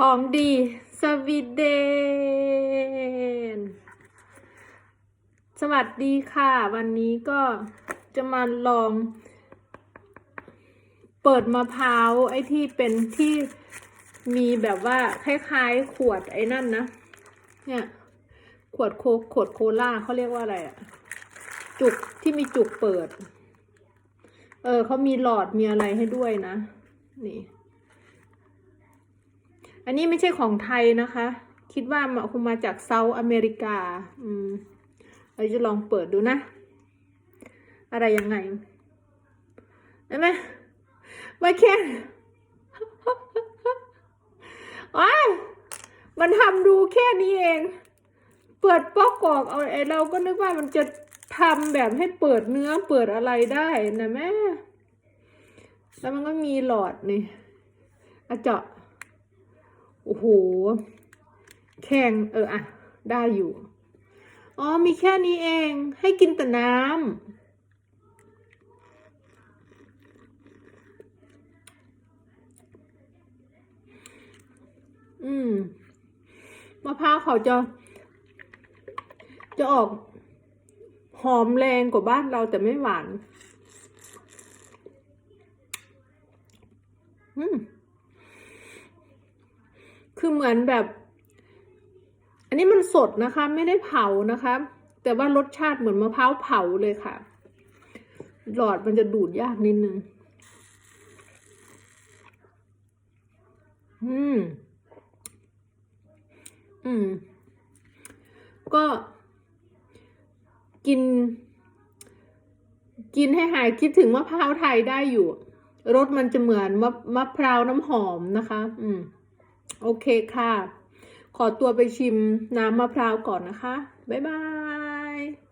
ของดีสวีเดน สวัสดีค่ะ วันนี้ก็จะมาลอง เปิดมะพร้าวไอ้ที่เป็นที่มีแบบว่าคล้ายๆ ขวดไอ้นั่นนะ เนี่ย ขวดโคขวดโคล่าเขาเรียกว่าอะไรอะจุกที่มีจุกเปิด เออเขามีหลอดมีอะไรให้ด้วยนะ นี่ อันนี้ไม่ใช่ของไทยนะคะ คิดว่ามาคงมาจากเซาท์อเมริกา อืมเราจะลองเปิดดูนะ อะไรยังไงเห็นไหมไมาแค่ว้ายมันทำดูแค่นี้เอง เปิดป๊อกออกเอาไอเราก็นึกว่ามันจะทำแบบให้เปิดเนื้อเปิดอะไรได้นะแม่ แล้วมันก็มีหลอดนี่อะเจาะ โอ้โห แข็งเอออะได้อยู่ อ๋อ มีแค่นี้เอง ให้กินแต่น้ำ อืม มะพร้าวเขาจะ จะออกหอมแรงกว่าบ้านเราแต่ไม่หวาน อืม คือเหมือนแบบ อันนี้มันสดนะคะ ไม่ได้เผานะคะ แต่ว่ารสชาติเหมือนมะพร้าวเผาเลยค่ะ หลอดมันจะดูดยากนิดนึง อืม อืม ก็กิน กินให้หายคิดถึงมะพร้าวไทยได้อยู่ รสมันจะเหมือนมะมะพร้าวน้ำหอมนะคะ อืม โอเคค่ะ ขอตัวไปชิมน้ำมะพร้าวก่อนนะคะ บ๊ายบาย